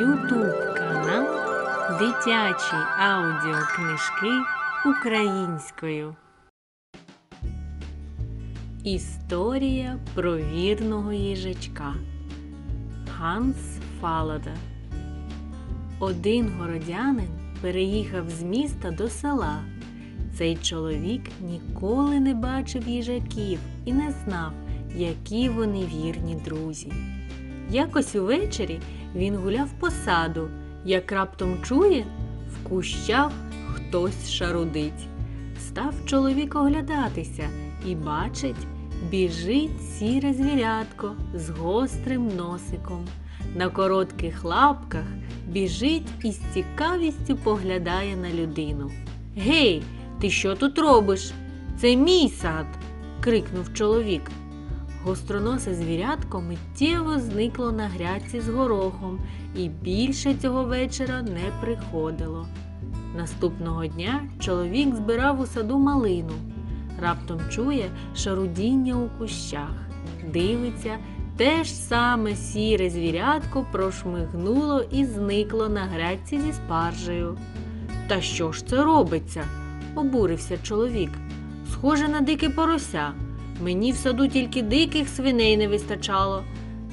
Ютуб канал Дитячі аудіокнижки українською. Історія про вірного їжачка Ганс Фалада. Один городянин переїхав з міста до села. Цей чоловік ніколи не бачив їжаків і не знав, які вони вірні друзі. Якось увечері він гуляв по саду, як раптом чує, в кущах хтось шарудить. Став чоловік оглядатися і бачить, біжить сіре звірятко з гострим носиком. На коротких лапках біжить і з цікавістю поглядає на людину. Гей, ти що тут робиш? Це мій сад. крикнув чоловік. Гостроносе звірятко миттєво зникло на грядці з горохом і більше цього вечора не приходило. Наступного дня чоловік збирав у саду малину. Раптом чує шарудіння у кущах. Дивиться, те ж саме сіре звірятко прошмигнуло і зникло на грядці зі спаржею. Та що ж це робиться? обурився чоловік. Схоже на дике порося. Мені в саду тільки диких свиней не вистачало.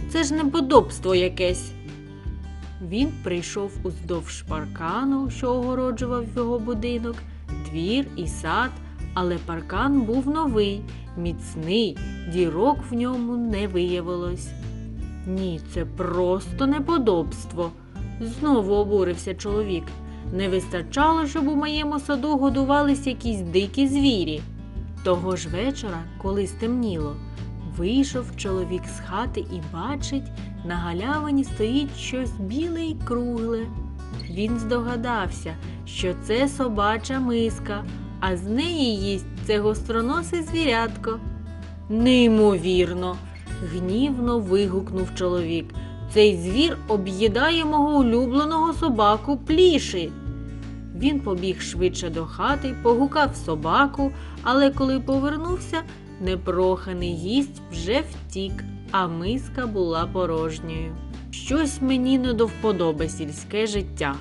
Це ж неподобство якесь. Він прийшов уздовж паркану, що огороджував його будинок, двір і сад, але паркан був новий, міцний, дірок в ньому не виявилось. Ні, це просто неподобство. Знову обурився чоловік. Не вистачало, щоб у моєму саду годувались якісь дикі звірі. Того ж вечора, коли стемніло, вийшов чоловік з хати і бачить, на галявині стоїть щось біле й кругле. Він здогадався, що це собача миска, а з неї їсть це гостроносе звірятко. Неймовірно, гнівно вигукнув чоловік. Цей звір об'їдає мого улюбленого собаку пліші. Він побіг швидше до хати, погукав собаку, але коли повернувся, непроханий гість вже втік, а миска була порожньою. Щось мені не до вподоби сільське життя,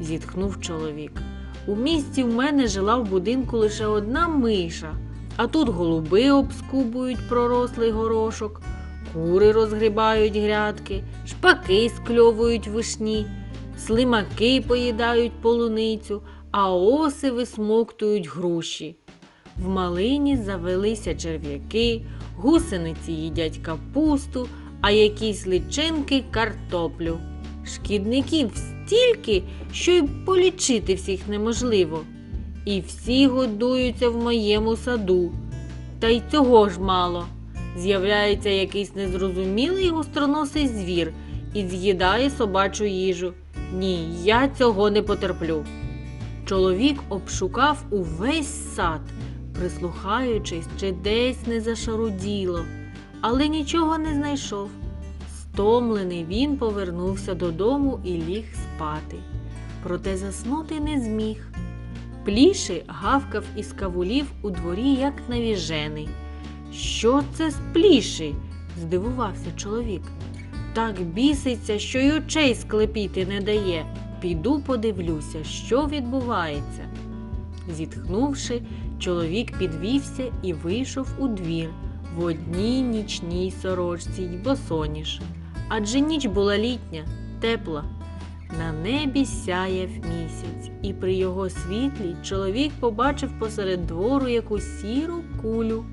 зітхнув чоловік. У місті в мене жила в будинку лише одна миша, а тут голуби обскубують пророслий горошок, кури розгрібають грядки, шпаки скльовують вишні. Слимаки поїдають полуницю, а оси висмоктують груші. В малині завелися черв'яки, гусениці їдять капусту, а якісь личинки картоплю. Шкідників стільки, що й полічити всіх неможливо. І всі годуються в моєму саду. Та й цього ж мало. З'являється якийсь незрозумілий гостроносий звір і з'їдає собачу їжу. Ні, я цього не потерплю. Чоловік обшукав увесь сад, прислухаючись, чи десь не зашаруділо, але нічого не знайшов. Стомлений він повернувся додому і ліг спати. Проте заснути не зміг. Пліши гавкав із кавулів у дворі, як навіжений. Що це з пліші? здивувався чоловік. Так біситься, що й очей склепіти не дає. Піду подивлюся, що відбувається. Зітхнувши, чоловік підвівся і вийшов у двір в одній нічній сорочці й босоніж. Адже ніч була літня, тепла. На небі сяяв місяць, і при його світлі чоловік побачив посеред двору якусь сіру кулю.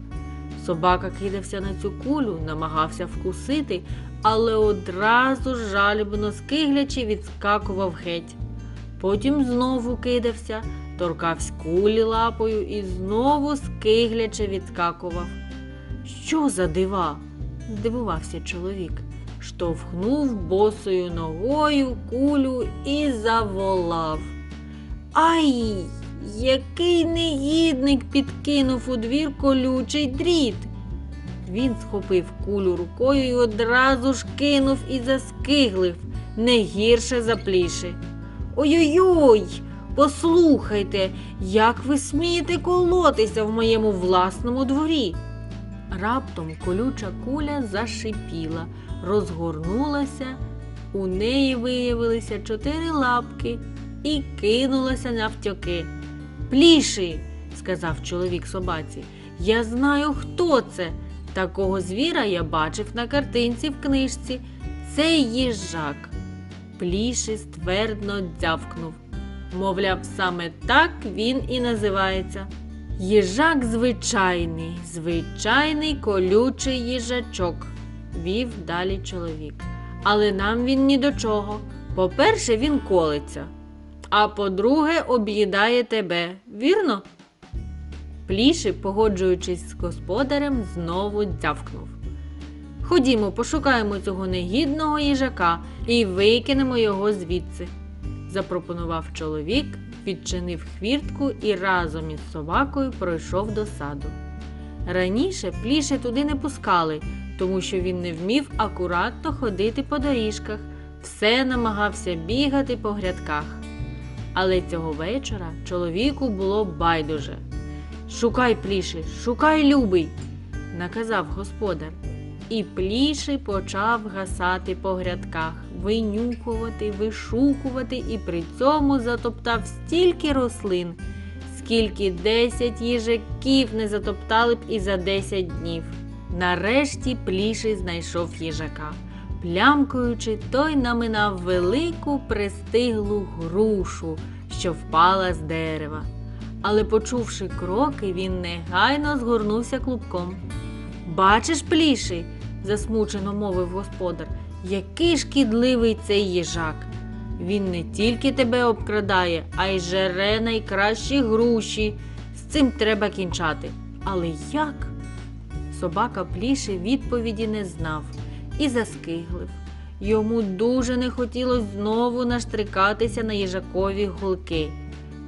Собака кидався на цю кулю, намагався вкусити, але одразу жалібно скиглячи відскакував геть. Потім знову кидався, торкавсь кулі лапою і знову скигляче відскакував. Що за дива? здивувався чоловік. Штовхнув босою ногою кулю і заволав. Ай, який негідник підкинув у двір колючий дріт. Він схопив кулю рукою і одразу ж кинув і заскиглив не гірше за пліші. Ой-ой-ой, послухайте, як ви смієте колотися в моєму власному дворі. Раптом колюча куля зашипіла, розгорнулася. У неї виявилися чотири лапки і кинулася навтьоки. Пліший, сказав чоловік собаці, я знаю, хто це. Такого звіра я бачив на картинці в книжці. Це їжак. Пліший ствердно дзявкнув. Мовляв, саме так він і називається. Їжак звичайний, звичайний колючий їжачок, вів далі чоловік. Але нам він ні до чого. По-перше, він колиться, а по-друге, об'їдає тебе, вірно? Пліший, погоджуючись з господарем, знову дзявкнув. Ходімо, пошукаємо цього негідного їжака і викинемо його звідси, запропонував чоловік, відчинив хвіртку і разом із собакою пройшов до саду. Раніше пліше туди не пускали, тому що він не вмів акуратно ходити по доріжках, все намагався бігати по грядках. Але цього вечора чоловіку було байдуже. Шукай, пліший, шукай, любий, наказав господар. І пліший почав гасати по грядках, винюхувати, вишукувати і при цьому затоптав стільки рослин, скільки десять їжаків не затоптали б і за десять днів. Нарешті пліший знайшов їжака. Плямкуючи, той наминав велику пристиглу грушу, що впала з дерева. Але, почувши кроки, він негайно згорнувся клубком. Бачиш, пліший, засмучено мовив господар, який шкідливий цей їжак. Він не тільки тебе обкрадає, а й жере найкращі груші. З цим треба кінчати. Але як? Собака пліший відповіді не знав і заскиглив. Йому дуже не хотілося знову наштрикатися на їжакові гулки.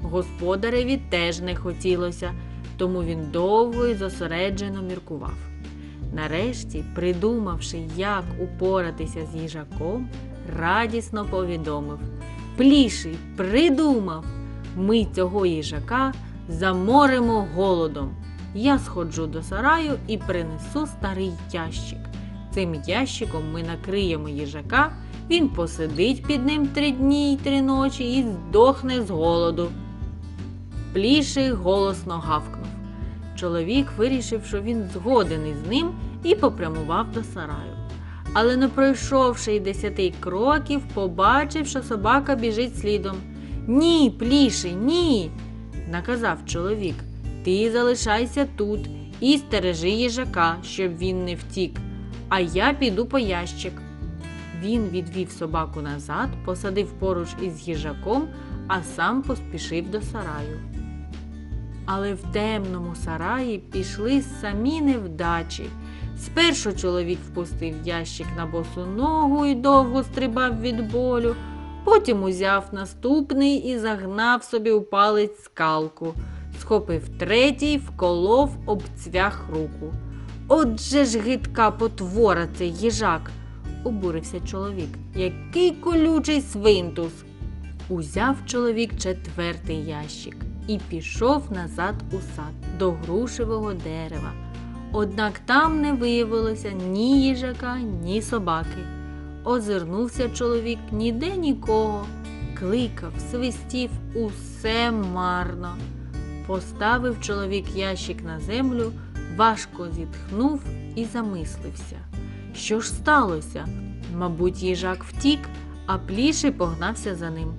Господареві теж не хотілося, тому він довго і зосереджено міркував. Нарешті, придумавши, як упоратися з їжаком, радісно повідомив Пліший, придумав! Ми цього їжака заморимо голодом. Я сходжу до сараю і принесу старий ящик. Цим ящиком ми накриємо їжака, він посидить під ним три дні й три ночі і здохне з голоду. Пліший голосно гавкнув. Чоловік вирішив, що він згоден із ним і попрямував до сараю. Але не пройшовши й десяти кроків, побачив, що собака біжить слідом. Ні, пліший, ні, наказав чоловік. Ти залишайся тут і стережи їжака, щоб він не втік, а я піду по ящик. Він відвів собаку назад, посадив поруч із їжаком, а сам поспішив до сараю. Але в темному сараї пішли самі невдачі. Спершу чоловік впустив ящик на босу ногу і довго стрибав від болю, потім узяв наступний і загнав собі у палець скалку, схопив третій, вколов об цвях руку. Отже ж гидка потвора цей їжак, обурився чоловік. Який колючий свинтус. Узяв чоловік четвертий ящик і пішов назад у сад до грушевого дерева. Однак там не виявилося ні їжака, ні собаки. Озирнувся чоловік ніде нікого, кликав, свистів усе марно. Поставив чоловік ящик на землю, важко зітхнув і замислився. Що ж сталося? Мабуть, їжак втік, а пліший погнався за ним.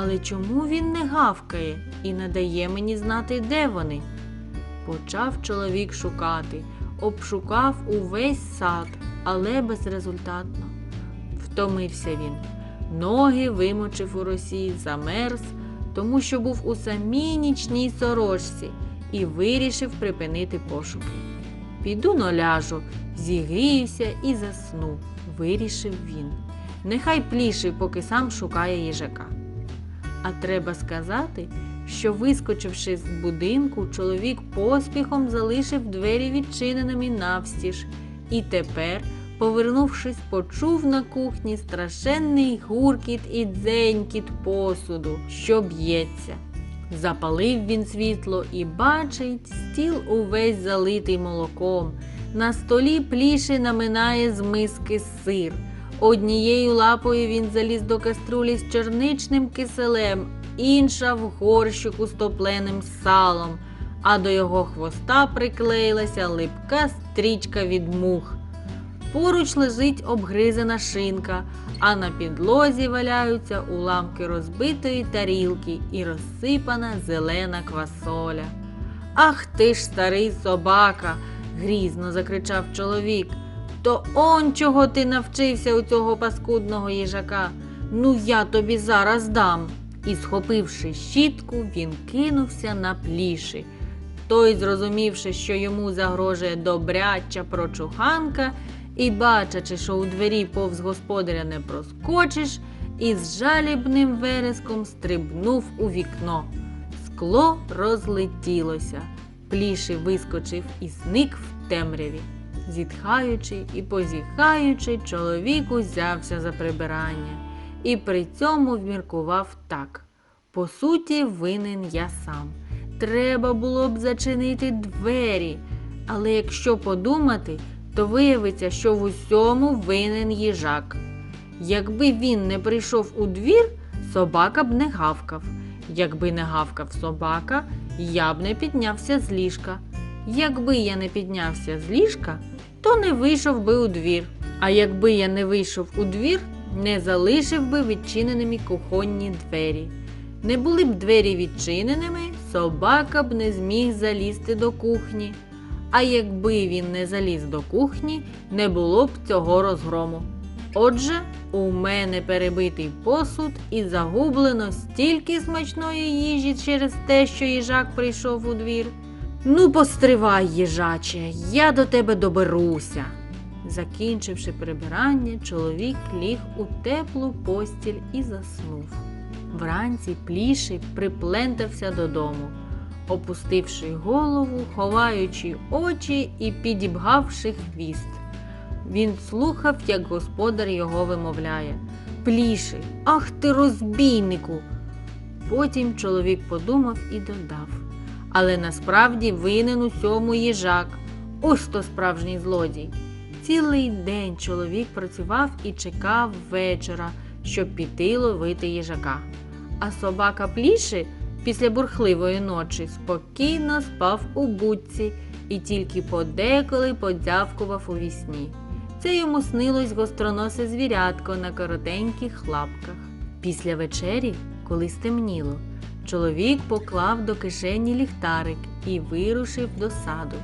Але чому він не гавкає і не дає мені знати, де вони? Почав чоловік шукати, обшукав увесь сад, але безрезультатно. Втомився він. Ноги вимочив у росі, замерз, тому що був у самій нічній сорочці і вирішив припинити пошуки. Піду но ляжу, зігріюся і засну, вирішив він. Нехай пліший, поки сам шукає їжака. А треба сказати, що, вискочивши з будинку, чоловік поспіхом залишив двері відчиненими навстіж, і тепер, повернувшись, почув на кухні страшенний гуркіт і дзенькіт посуду, що б'ється. Запалив він світло і бачить, стіл увесь залитий молоком. На столі пліші наминає з миски сир. Однією лапою він заліз до каструлі з чорничним киселем, інша в горщику з топленим салом, а до його хвоста приклеїлася липка стрічка від мух. Поруч лежить обгризана шинка, а на підлозі валяються уламки розбитої тарілки і розсипана зелена квасоля. Ах ти ж старий собака, грізно закричав чоловік. То он чого ти навчився у цього паскудного їжака? Ну я тобі зараз дам. І, схопивши щітку, він кинувся на пліші. Той, зрозумівши, що йому загрожує добряча прочуханка, і бачачи, що у двері повз господаря не проскочиш, із жалібним вереском стрибнув у вікно. Скло розлетілося. Пліший вискочив і зник в темряві. Зітхаючи і позіхаючи, чоловік узявся за прибирання і при цьому вміркував так. По суті, винен я сам. Треба було б зачинити двері. Але якщо подумати, то виявиться, що в усьому винен їжак. Якби він не прийшов у двір, собака б не гавкав. Якби не гавкав собака, я б не піднявся з ліжка. Якби я не піднявся з ліжка, то не вийшов би у двір. А якби я не вийшов у двір, не залишив би відчиненими кухонні двері. Не були б двері відчиненими, собака б не зміг залізти до кухні. А якби він не заліз до кухні, не було б цього розгрому. Отже, у мене перебитий посуд і загублено стільки смачної їжі через те, що їжак прийшов у двір. Ну, постривай, їжаче, я до тебе доберуся. Закінчивши прибирання, чоловік ліг у теплу постіль і заснув. Вранці пліший приплентався додому, опустивши голову, ховаючи очі і підібгавши хвіст. Він слухав, як господар його вимовляє Пліший, ах ти розбійнику. Потім чоловік подумав і додав. Але насправді винен усьому їжак. Ось то справжній злодій. Цілий день чоловік працював і чекав вечора, щоб піти ловити їжака. А собака пліши після бурхливої ночі спокійно спав у будці і тільки подеколи подзявкував у вісні. Це йому снилось гостроносе звірятко на коротеньких лапках. Після вечері, коли стемніло, чоловік поклав до кишені ліхтарик і вирушив до саду,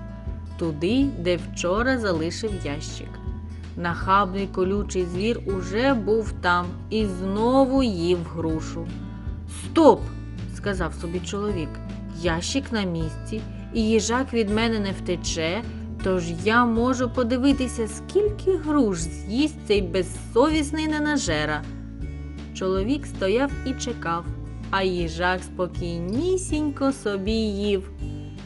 туди, де вчора залишив ящик. Нахабний колючий звір уже був там і знову їв грушу. Стоп! сказав собі чоловік. Ящик на місці, і їжак від мене не втече, тож я можу подивитися, скільки груш з'їсть цей безсовісний ненажера. Чоловік стояв і чекав, а їжак спокійнісінько собі їв.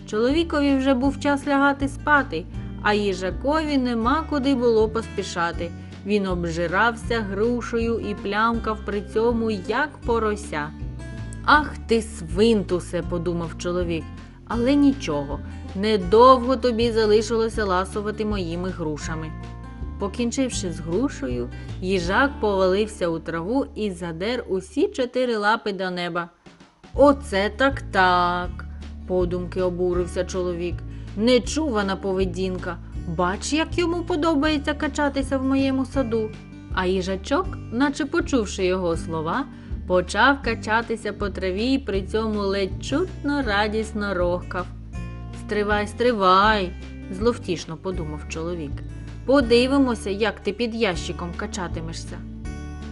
Чоловікові вже був час лягати спати, а їжакові нема куди було поспішати. Він обжирався грушею і плямкав при цьому, як порося. Ах ти, свинтусе, подумав чоловік, але нічого, недовго тобі залишилося ласувати моїми грушами. Покінчивши з грушею, їжак повалився у траву і задер усі чотири лапи до неба. Оце так так, подумки обурився чоловік. Нечувана поведінка. Бач, як йому подобається качатися в моєму саду. А їжачок, наче почувши його слова, почав качатися по траві і при цьому ледь чутно радісно рохкав. Стривай, стривай, зловтішно подумав чоловік. Подивимося, як ти під ящиком качатимешся.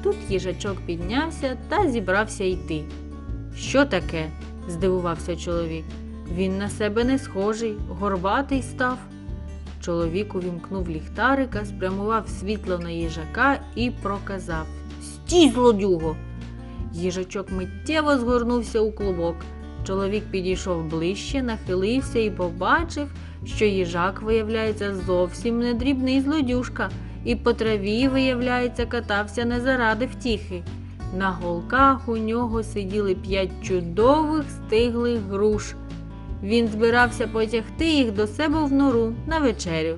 Тут їжачок піднявся та зібрався йти. Що таке? здивувався чоловік. Він на себе не схожий, горбатий став. Чоловік увімкнув ліхтарика, спрямував світло на їжака і проказав Стій, злодюго! Їжачок миттєво згорнувся у клубок. Чоловік підійшов ближче, нахилився і побачив, що їжак, виявляється, зовсім не дрібний злодюшка, і по траві, виявляється, катався не заради втіхи. На голках у нього сиділи п'ять чудових стиглих груш. Він збирався потягти їх до себе в нору на вечерю.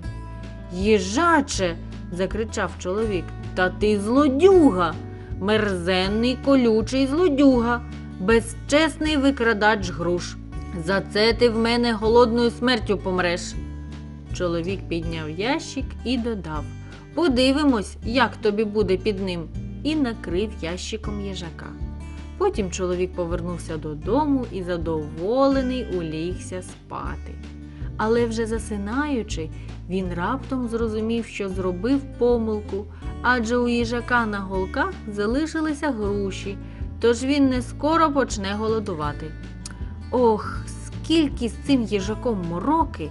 Їжаче. закричав чоловік. Та ти злодюга, мерзенний колючий злодюга, безчесний викрадач груш. За це ти в мене голодною смертю помреш. Чоловік підняв ящик і додав Подивимось, як тобі буде під ним, і накрив ящиком їжака. Потім чоловік повернувся додому і задоволений улігся спати. Але вже засинаючи, він раптом зрозумів, що зробив помилку, адже у їжака на голках залишилися груші, тож він не скоро почне голодувати. Ох, скільки з цим їжаком мороки!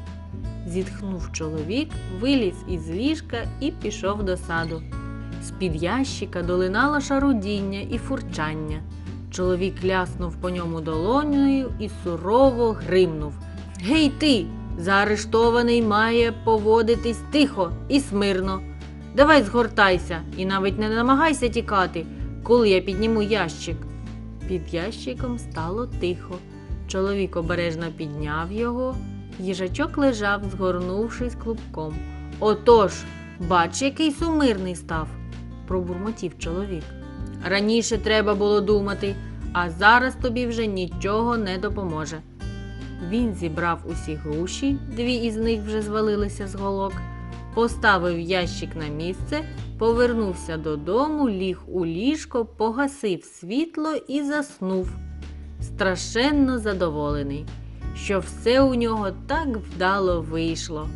зітхнув чоловік, виліз із ліжка і пішов до саду. З-під ящика долинало шарудіння і фурчання. Чоловік ляснув по ньому долонею і сурово гримнув. Гей ти! Заарештований має поводитись тихо і смирно. Давай згортайся і навіть не намагайся тікати, коли я підніму ящик. Під ящиком стало тихо. Чоловік обережно підняв його. Їжачок лежав, згорнувшись клубком. Отож, бач, який сумирний став, пробурмотів чоловік. Раніше треба було думати, а зараз тобі вже нічого не допоможе. Він зібрав усі груші, дві із них вже звалилися з голок, поставив ящик на місце, повернувся додому, ліг у ліжко, погасив світло і заснув, страшенно задоволений, що все у нього так вдало вийшло.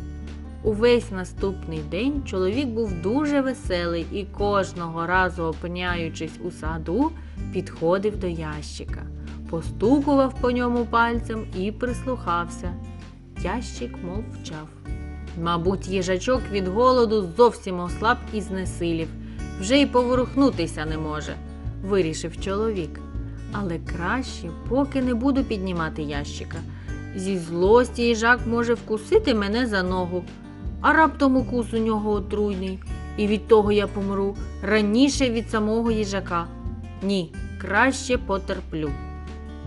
Увесь наступний день чоловік був дуже веселий і кожного разу, опиняючись у саду, підходив до ящика, постукував по ньому пальцем і прислухався. Ящик мовчав. Мабуть, їжачок від голоду зовсім ослаб і знесилів, вже й поворухнутися не може, вирішив чоловік. Але краще, поки не буду піднімати ящика. Зі злості їжак може вкусити мене за ногу, а раптом укус у нього отруйний, і від того я помру раніше від самого їжака. Ні, краще потерплю.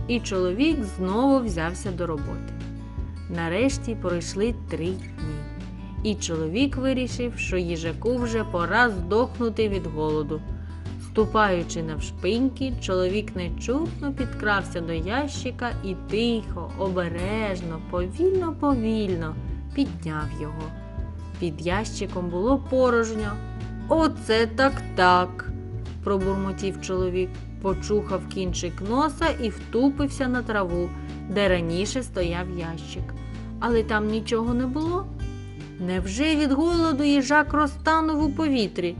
І чоловік знову взявся до роботи. Нарешті пройшли три дні, і чоловік вирішив, що їжаку вже пора здохнути від голоду. Ступаючи навшпиньки, чоловік нечутно підкрався до ящика і тихо, обережно, повільно, повільно підняв його. Під ящиком було порожньо. Оце так так, пробурмотів чоловік, почухав кінчик носа і втупився на траву, де раніше стояв ящик. Але там нічого не було. Невже від голоду їжак розтанув у повітрі?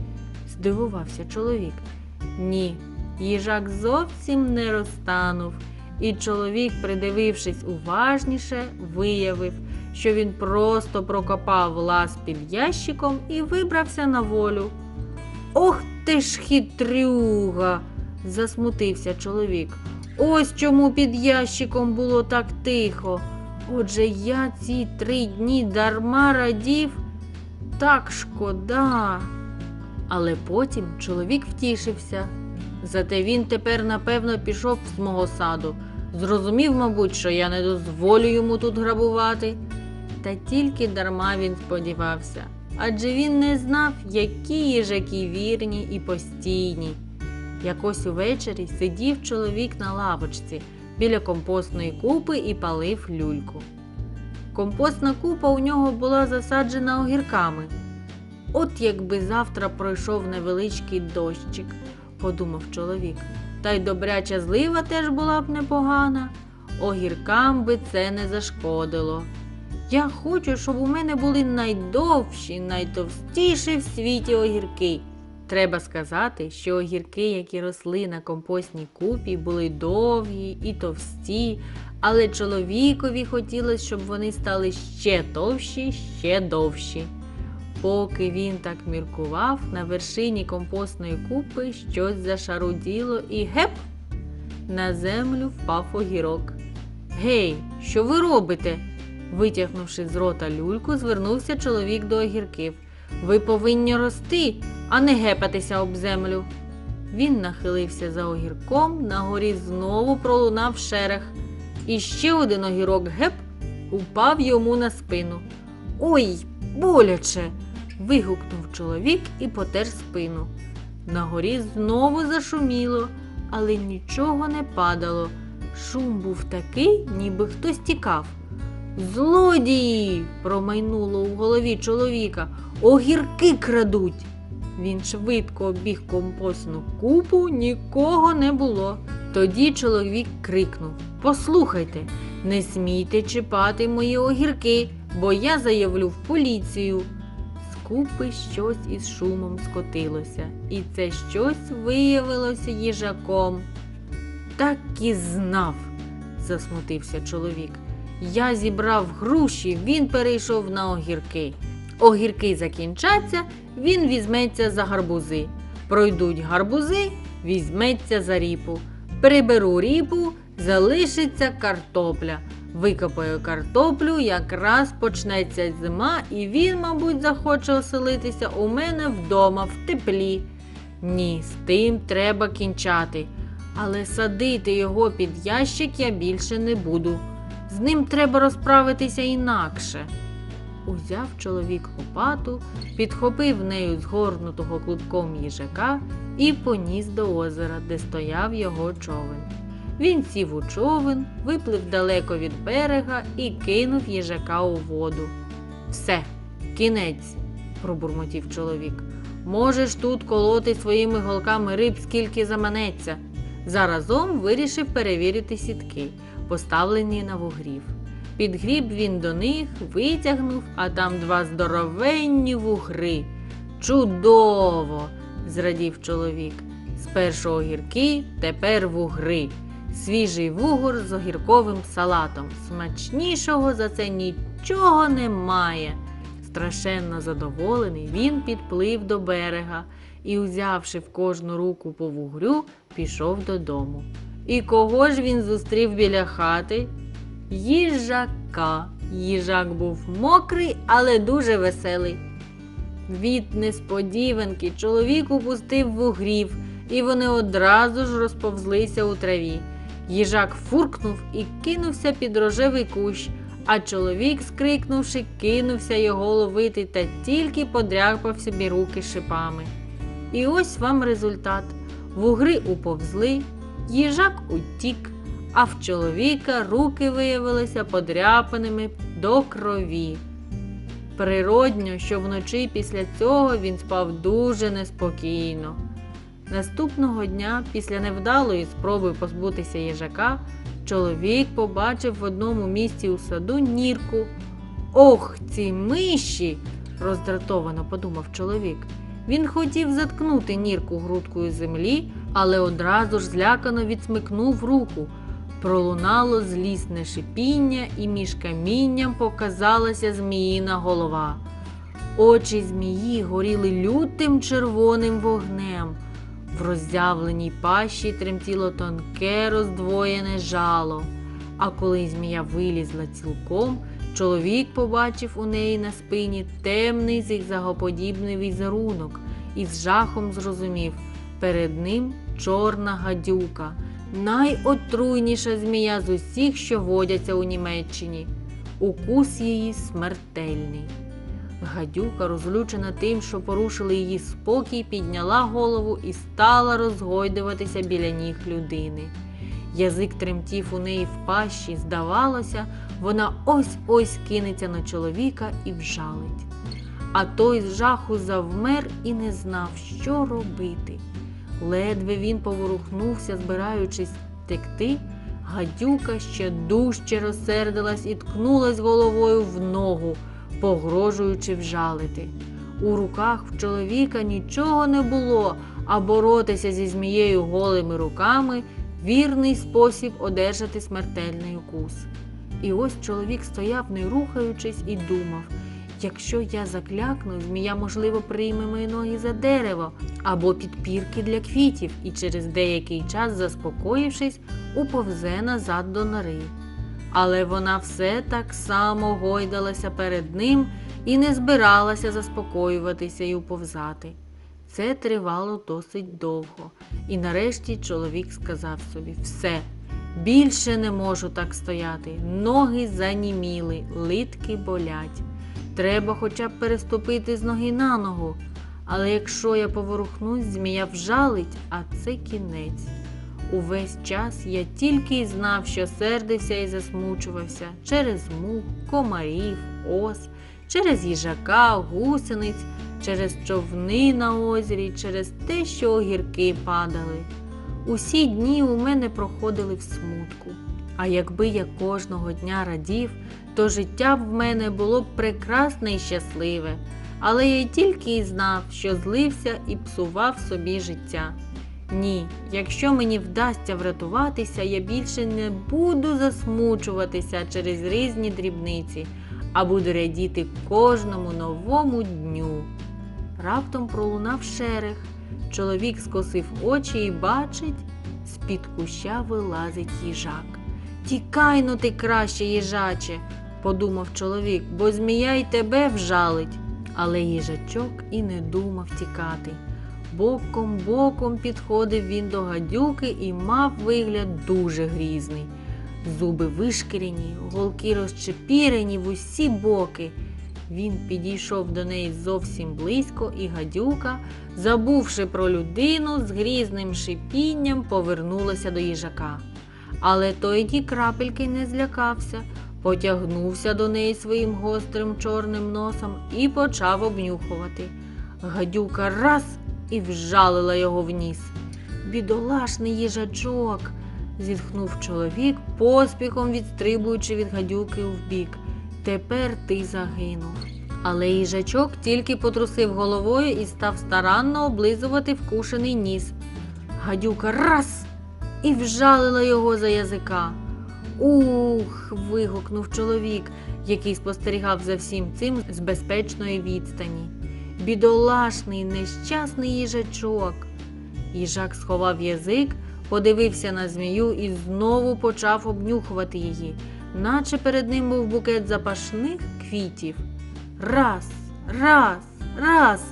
здивувався чоловік. Ні, їжак зовсім не розтанув, і чоловік, придивившись уважніше, виявив, що він просто прокопав лаз під ящиком і вибрався на волю. Ох ти ж хитрюга, засмутився чоловік. Ось чому під ящиком було так тихо. Отже, я ці три дні дарма радів, так шкода. Але потім чоловік втішився. Зате він тепер, напевно, пішов з мого саду. Зрозумів, мабуть, що я не дозволю йому тут грабувати. Та тільки дарма він сподівався, адже він не знав, які їжаки вірні і постійні. Якось увечері сидів чоловік на лавочці біля компостної купи і палив люльку. Компостна купа у нього була засаджена огірками. От якби завтра пройшов невеличкий дощик, подумав чоловік. Та й добряча злива теж була б непогана. Огіркам би це не зашкодило. Я хочу, щоб у мене були найдовші, найтовстіші в світі огірки. Треба сказати, що огірки, які росли на компостній купі, були довгі і товсті, але чоловікові хотілося, щоб вони стали ще товщі, ще довші. Поки він так міркував, на вершині компостної купи щось зашаруділо і геп! На землю впав огірок. Гей, що ви робите? Витягнувши з рота люльку, звернувся чоловік до огірків. Ви повинні рости, а не гепатися об землю. Він нахилився за огірком, на горі знову пролунав шерех. І ще один огірок геп упав йому на спину. Ой, боляче. Вигукнув чоловік і потер спину. На горі знову зашуміло, але нічого не падало. Шум був такий, ніби хтось тікав. Злодії! промайнуло у голові чоловіка. Огірки крадуть. Він швидко обіг компостну купу, нікого не було. Тоді чоловік крикнув: Послухайте, не смійте чіпати мої огірки, бо я заявлю в поліцію. Купи щось із шумом скотилося, і це щось виявилося їжаком. Так і знав, засмутився чоловік. Я зібрав груші, він перейшов на огірки. Огірки закінчаться, він візьметься за гарбузи. Пройдуть гарбузи, візьметься за ріпу. Приберу ріпу, залишиться картопля. Викопаю картоплю, якраз почнеться зима, і він, мабуть, захоче оселитися у мене вдома в теплі. Ні, з тим треба кінчати. Але садити його під ящик я більше не буду. З ним треба розправитися інакше. Узяв чоловік лопату, підхопив нею згорнутого клубком їжака і поніс до озера, де стояв його човен. Він сів у човен, виплив далеко від берега і кинув їжака у воду. Все, кінець, пробурмотів чоловік. Можеш тут колоти своїми голками риб, скільки заманеться. Заразом вирішив перевірити сітки, поставлені на вугрів. Підгріб він до них, витягнув, а там два здоровенні вугри. Чудово! зрадів чоловік. Спершу огірки, тепер вугри. Свіжий вугор з огірковим салатом. Смачнішого за це нічого немає. Страшенно задоволений, він підплив до берега і, узявши в кожну руку по вугрю, пішов додому. І кого ж він зустрів біля хати? Їжака. Їжак був мокрий, але дуже веселий. Від несподіванки чоловік упустив вугрів, і вони одразу ж розповзлися у траві. Їжак фуркнув і кинувся під рожевий кущ, а чоловік, скрикнувши, кинувся його ловити та тільки подряпав собі руки шипами. І ось вам результат. Вугри уповзли, їжак утік, а в чоловіка руки виявилися подряпаними до крові. Природньо, що вночі після цього він спав дуже неспокійно. Наступного дня, після невдалої спроби позбутися їжака, чоловік побачив в одному місці у саду нірку. Ох, ці миші! роздратовано подумав чоловік. Він хотів заткнути нірку грудкою землі, але одразу ж злякано відсмикнув руку. Пролунало злісне шипіння, і між камінням показалася зміїна голова. Очі змії горіли лютим червоним вогнем. В роззявленій пащі тремтіло тонке роздвоєне жало. А коли змія вилізла цілком, чоловік побачив у неї на спині темний зігзагоподібний візерунок і з жахом зрозумів перед ним чорна гадюка, найотруйніша змія з усіх, що водяться у Німеччині. Укус її смертельний. Гадюка, розлючена тим, що порушили її спокій, підняла голову і стала розгойдуватися біля ніг людини. Язик тремтів у неї в пащі, здавалося, вона ось-ось кинеться на чоловіка і вжалить. А той з жаху завмер і не знав, що робити. Ледве він поворухнувся, збираючись втекти, гадюка ще дужче розсердилась і ткнулась головою в ногу погрожуючи вжалити. У руках в чоловіка нічого не було, а боротися зі змією голими руками вірний спосіб одержати смертельний укус. І ось чоловік стояв, не рухаючись, і думав якщо я заклякну, змія, можливо, прийме мої ноги за дерево або підпірки для квітів, і через деякий час, заспокоївшись, уповзе назад до нори але вона все так само гойдалася перед ним і не збиралася заспокоюватися і уповзати. Це тривало досить довго, і нарешті чоловік сказав собі все, більше не можу так стояти. Ноги заніміли, литки болять. Треба хоча б переступити з ноги на ногу. Але якщо я поворухнусь, змія вжалить, а це кінець. Увесь час я тільки й знав, що сердився і засмучувався через мух, комарів, ос, через їжака, гусениць, через човни на озері, через те, що огірки падали. Усі дні у мене проходили в смутку. А якби я кожного дня радів, то життя в мене було б прекрасне і щасливе. Але я тільки й знав, що злився і псував собі життя. Ні, якщо мені вдасться врятуватися, я більше не буду засмучуватися через різні дрібниці, а буду радіти кожному новому дню. Раптом пролунав шерех. Чоловік скосив очі і бачить, з-під куща вилазить їжак. Тікай ну ти краще, їжаче, подумав чоловік, бо змія й тебе вжалить. Але їжачок і не думав тікати. Боком боком підходив він до гадюки і мав вигляд дуже грізний. Зуби вишкірені, голки розчепірені в усі боки. Він підійшов до неї зовсім близько, і гадюка, забувши про людину, з грізним шипінням повернулася до їжака. Але той ті крапельки не злякався, потягнувся до неї своїм гострим чорним носом і почав обнюхувати. Гадюка раз і вжалила його в ніс. Бідолашний їжачок, зітхнув чоловік, поспіхом відстрибуючи від гадюки вбік. Тепер ти загинув. Але їжачок тільки потрусив головою і став старанно облизувати вкушений ніс. Гадюка раз і вжалила його за язика. Ух. вигукнув чоловік, який спостерігав за всім цим з безпечної відстані. Бідолашний, нещасний їжачок. Їжак сховав язик, подивився на змію і знову почав обнюхувати її, наче перед ним був букет запашних квітів. Раз, раз, раз.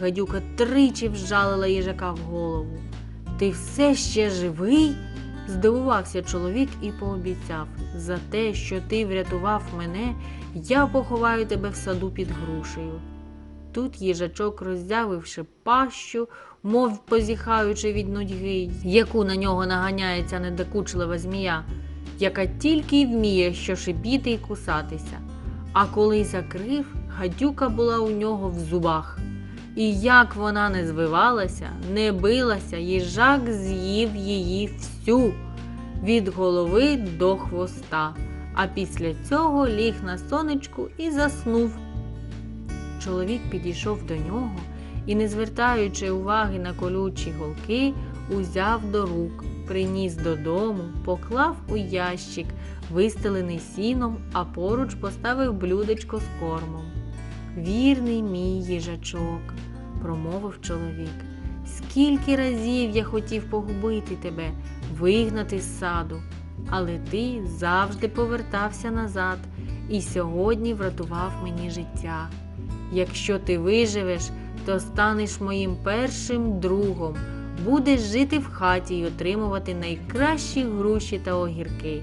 Гадюка тричі вжалила їжака в голову. Ти все ще живий? здивувався чоловік і пообіцяв за те, що ти врятував мене, я поховаю тебе в саду під грушею. Тут їжачок, роззявивши пащу, мов позіхаючи від нудьги, яку на нього наганяється недокучлива змія, яка тільки й вміє що шипіти і кусатися. А коли закрив, гадюка була у нього в зубах. І як вона не звивалася, не билася, їжак з'їв її всю від голови до хвоста, а після цього ліг на сонечку і заснув. Чоловік підійшов до нього і, не звертаючи уваги на колючі голки, узяв до рук, приніс додому, поклав у ящик, вистелений сіном, а поруч поставив блюдечко з кормом. Вірний мій їжачок, промовив чоловік. Скільки разів я хотів погубити тебе, вигнати з саду, але ти завжди повертався назад і сьогодні врятував мені життя. Якщо ти виживеш, то станеш моїм першим другом, будеш жити в хаті й отримувати найкращі груші та огірки.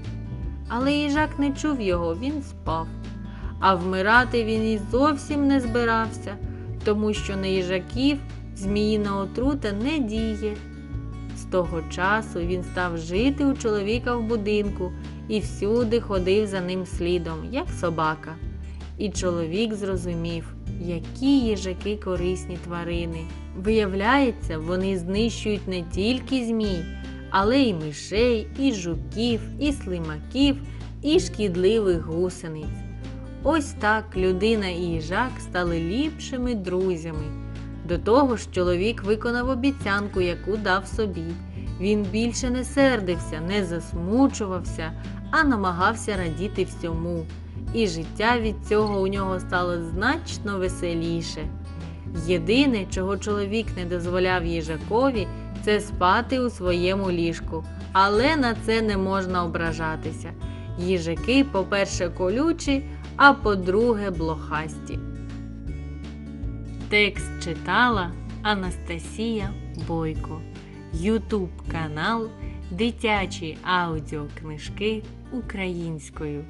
Але їжак не чув його, він спав. А вмирати він і зовсім не збирався, тому що на їжаків зміїна отрута не діє. З того часу він став жити у чоловіка в будинку і всюди ходив за ним слідом, як собака. І чоловік зрозумів, які їжаки корисні тварини. Виявляється, вони знищують не тільки змій, але й мишей, і жуків, і слимаків, і шкідливих гусениць. Ось так людина і їжак стали ліпшими друзями. До того ж, чоловік виконав обіцянку, яку дав собі. Він більше не сердився, не засмучувався, а намагався радіти всьому. І життя від цього у нього стало значно веселіше. Єдине, чого чоловік не дозволяв їжакові, це спати у своєму ліжку, але на це не можна ображатися. Їжаки, по-перше, колючі, а по-друге, блохасті. Текст читала Анастасія Бойко. Ютуб канал Дитячі аудіокнижки українською.